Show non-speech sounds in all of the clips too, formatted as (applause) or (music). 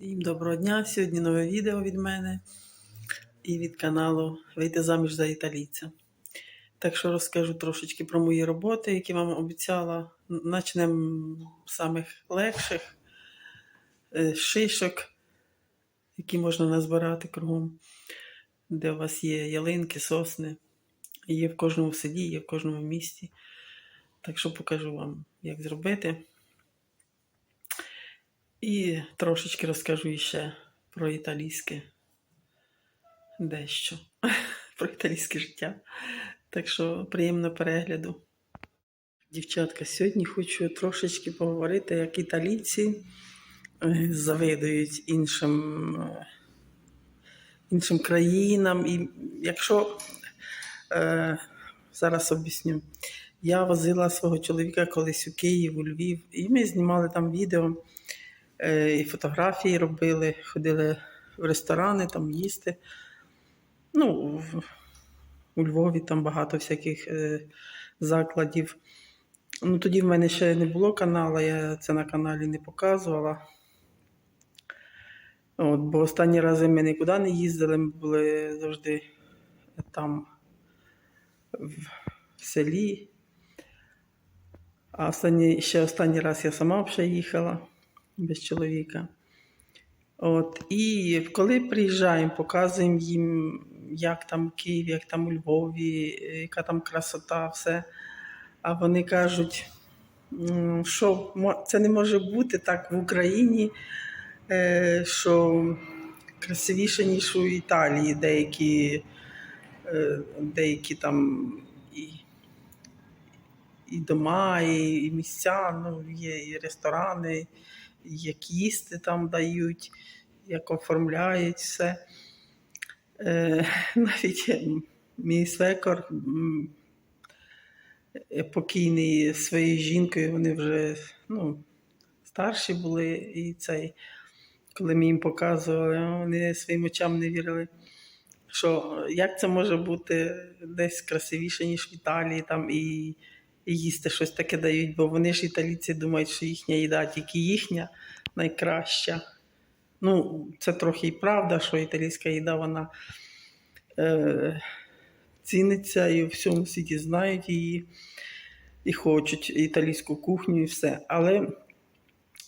Всім доброго дня! Сьогодні нове відео від мене і від каналу Вийти заміж за італійця. Так що розкажу трошечки про мої роботи, які вам обіцяла. Начнемо з самих легших е, шишок, які можна назбирати кругом, де у вас є ялинки, сосни. Є в кожному селі, є в кожному місті. Так що покажу вам, як зробити. І трошечки розкажу іще про італійське дещо. (laughs) Про італійське життя. Так що приємного перегляду. Дівчатка, сьогодні хочу трошечки поговорити, як італійці е, завидують іншим, е, іншим країнам. І якщо е, зараз об'ясню, я возила свого чоловіка колись у Київ, у Львів, і ми знімали там відео. Е, і фотографії робили, ходили в ресторани там їсти. Ну, у Львові там багато всяких е, закладів. Ну, тоді в мене ще не було каналу, я це на каналі не показувала. От, бо останні рази ми нікуди не їздили, ми були завжди там в селі. А останній, ще останній раз я сама взагалі їхала без чоловіка. От, і коли приїжджаємо, показуємо їм, як там в Києві, як там у Львові, яка там красота, все. А вони кажуть, що це не може бути так в Україні, е, що красивіше, ніж у Італії, деякі, е, деякі там і, і дома, і місця, ну, є і ресторани, як їсти там дають, як оформляють все. Е, (laughs) навіть мій свекор покійний своєю жінкою, вони вже ну, старші були, і цей, коли ми їм показували, вони своїм очам не вірили. Що як це може бути десь красивіше, ніж в Італії, там і їсти щось таке дають, бо вони ж італійці думають, що їхня їда тільки їхня найкраща. Ну, це трохи і правда, що італійська їда вона е, ціниться і у всьому світі знають її і хочуть італійську кухню і все. Але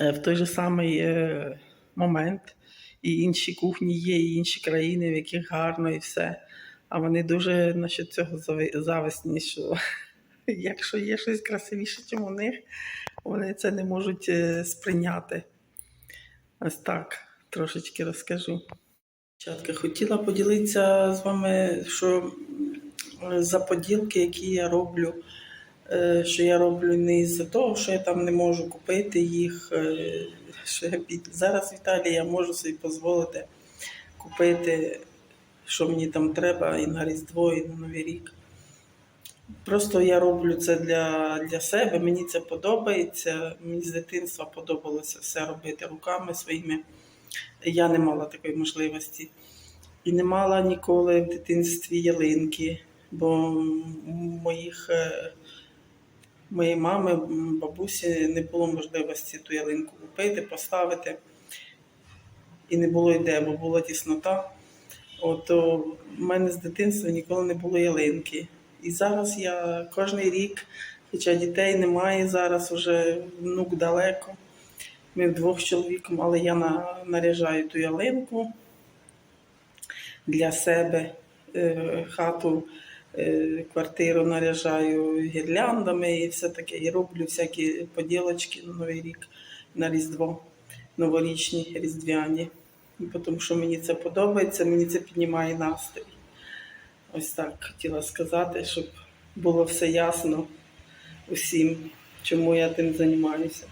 е, в той же самий е, момент і інші кухні є, і інші країни, в яких гарно і все. А вони дуже насчет цього зави- зависні, що (laughs) якщо є щось красивіше, ніж у них, вони це не можуть е, сприйняти. Ось так трошечки розкажу. Дівчатка, хотіла поділитися з вами, що за поділки, які я роблю, е, що я роблю не із-за того, що я там не можу купити їх. е, Що я під... Зараз в Італії я можу собі дозволити купити, що мені там треба, і на Різдво, і на Новий рік. Просто я роблю це для, для себе, мені це подобається. Мені з дитинства подобалося все робити руками своїми. Я не мала такої можливості. І не мала ніколи в дитинстві ялинки, бо моїх, е, моєї мами, бабусі не було можливості ту ялинку купити, поставити. І не було йде, бо була тіснота. От в мене з дитинства ніколи не було ялинки. І зараз я кожен рік, хоча дітей немає зараз, вже внук далеко. Ми вдвох з чоловіком, але я на, наряжаю ту ялинку для себе, е, хату, е, квартиру наряжаю гірляндами і все таке. І роблю всякі поділочки на Новий рік, на Різдво, новорічні, різдвяні. Тому що мені це подобається, мені це піднімає настрій. Ось так хотіла сказати, щоб було все ясно усім, чому я тим займаюся.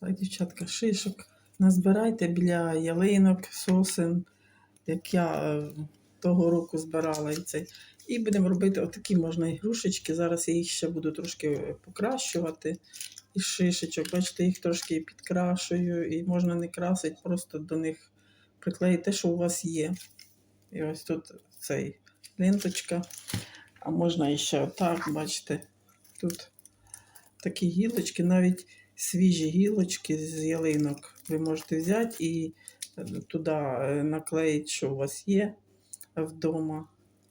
Так, дівчатка, шишок назбирайте біля ялинок, сосен, як я е, того року збирала і цей. І будемо робити отакі можна ігрушечки. Зараз я їх ще буду трошки покращувати. І шишечок, бачите, їх трошки підкрашую, і можна не красити, просто до них приклеїти те, що у вас є. І ось тут цей ленточка. А можна ще отак, бачите, тут такі гілочки, навіть свіжі гілочки з ялинок ви можете взяти і е, туди е, наклеїти, що у вас є вдома.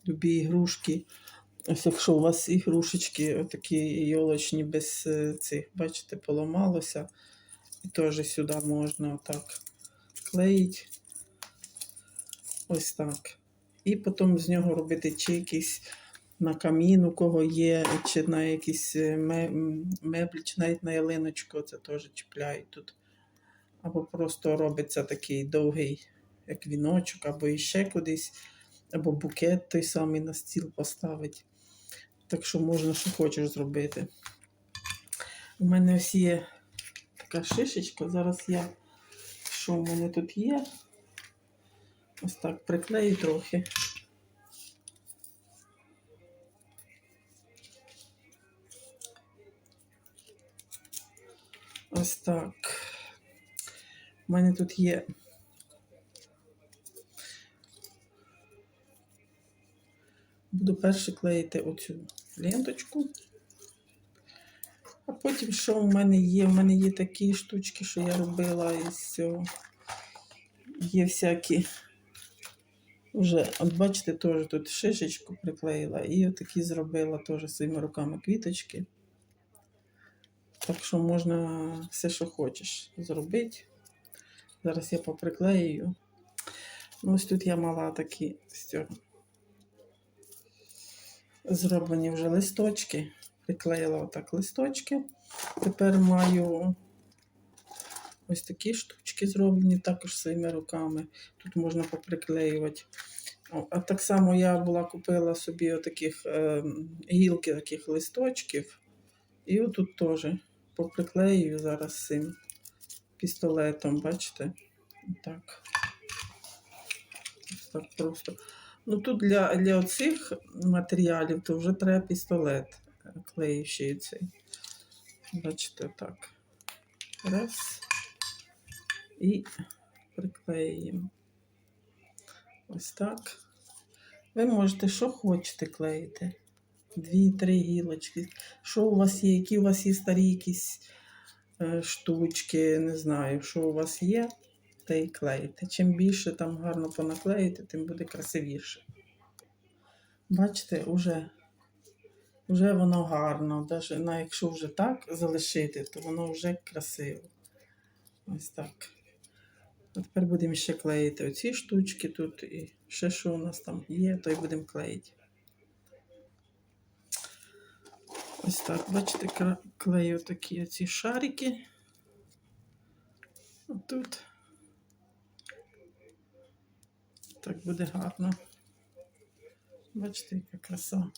Любі ігрушки. Ось якщо у вас ігрушечки такі йолочні без е, цих, бачите, поламалося. І теж сюди можна отак клеїти. Ось так. І потім з нього робити чи якийсь на камін, у кого є, чи на якісь е, меблі, чи навіть на ялиночку це теж чіпляють тут. Або просто робиться такий довгий, як віночок, або іще кудись, або букет той самий на стіл поставить. Так що можна, що хочеш зробити. У мене ось є така шишечка. Зараз я, що в мене тут є, ось так приклею трохи. Ось так. У мене тут є. Буду перше клеїти оцю ленточку. А потім, що в мене є? У мене є такі штучки, що я робила із цього. Є всякі. Уже, от бачите, теж тут шишечку приклеїла і отакі зробила теж своїми руками квіточки. Так що можна все, що хочеш зробити. Зараз я поприклею. Ну, ось тут я мала такі з. Зроблені вже листочки. Приклеїла отак листочки. Тепер маю ось такі штучки зроблені також своїми руками. Тут можна поприклеювати. А так само я була купила собі отаких е, гілки таких листочків. І отут теж поприклею зараз цим пістолетом, бачите? Так. Так просто. Ну тут для, для оцих матеріалів то вже треба пістолет клеючий цей. Бачите, так. Раз. І приклеїмо. Ось так. Ви можете що хочете клеїти. Дві-три гілочки. Що у вас є? Які у вас є старі якісь е, штучки, не знаю, що у вас є, та й клеїте. Чим більше там гарно понаклеїте, тим буде красивіше. Бачите, уже, вже воно гарно. Даже, на, якщо вже так залишити, то воно вже красиво. Ось так. А тепер будемо ще клеїти оці штучки тут і ще що у нас там є, то й будемо клеїти. Ось так, бачите, клею такі оці шарики. Отут. Так буде гарно. Бачите, яка краса.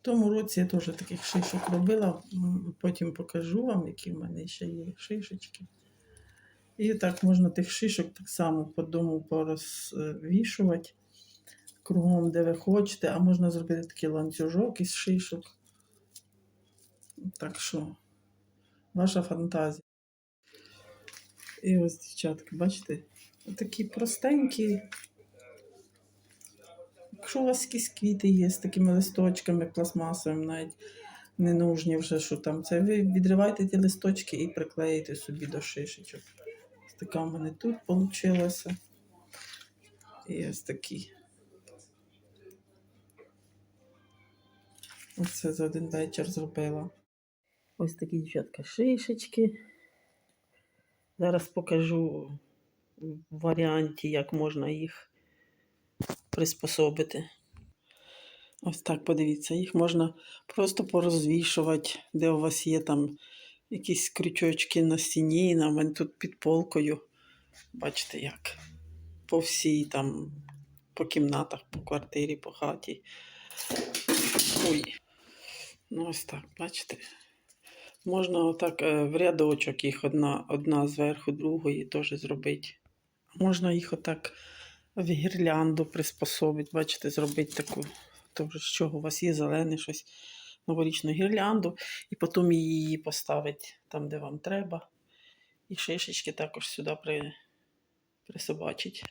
В тому році я теж таких шишок робила. Потім покажу вам, які в мене ще є шишечки. І так можна тих шишок так само по дому порозвішувати кругом, де ви хочете, а можна зробити такий ланцюжок із шишок. Так що, ваша фантазія. І ось, дівчатки, бачите, такі простенькі. Якщо у вас якісь квіти є з такими листочками пластмасовими, навіть не нужні вже, що там, це ви відриваєте ті листочки і приклеїте собі до шишечок. Така в мене тут вийшла. І ось такі. Ось це за один вечір зробила. Ось такі дівчатка шишечки. Зараз покажу в варіанті, як можна їх приспособити. Ось так, подивіться, їх можна просто порозвішувати, де у вас є там якісь крючочки на стіні, на мене тут під полкою. Бачите, як по всій там, по кімнатах, по квартирі, по хаті. Ой. Ну, ось так, бачите. Можна отак е, в рядочок їх одна, одна зверху другої теж зробити. Можна їх отак в гірлянду приспособити, бачите, зробити таку, теж з чого у вас є зелене щось, новорічну гірлянду, і потім її поставити там, де вам треба. І шишечки також сюди при, присобачить.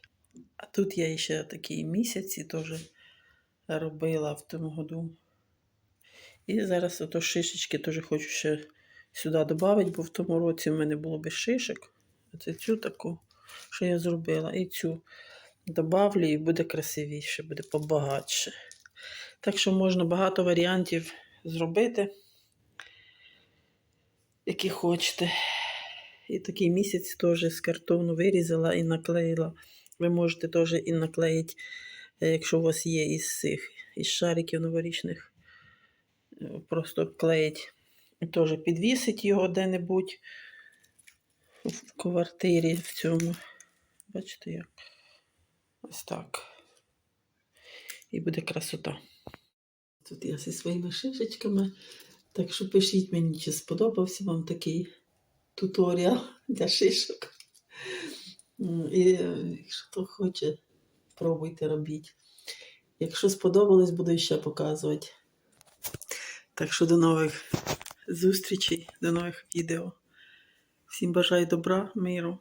А тут я ще такі місяці теж робила в тому году. І зараз ото шишечки теж хочу ще сюди додати, бо в тому році в мене було без шишок. Оце цю таку, що я зробила, і цю добавлю, і буде красивіше, буде побагатше. Так що можна багато варіантів зробити, які хочете. І такий місяць теж з картону вирізала і наклеїла. Ви можете теж і наклеїти, е, якщо у вас є із цих із шариків новорічних. е, Просто клеїть. Теж підвісить його де-небудь в квартирі в цьому. Бачите як? Ось так. І буде красота. Тут я зі своїми шишечками. Так що пишіть мені, чи сподобався вам такий туторіал для шишок. І е, якщо хто хоче, пробуйте робіть. Якщо сподобалось, буду ще показувати. Так що до нових зустрічей, до нових відео. Всім бажаю добра, миру.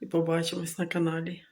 І побачимось на каналі.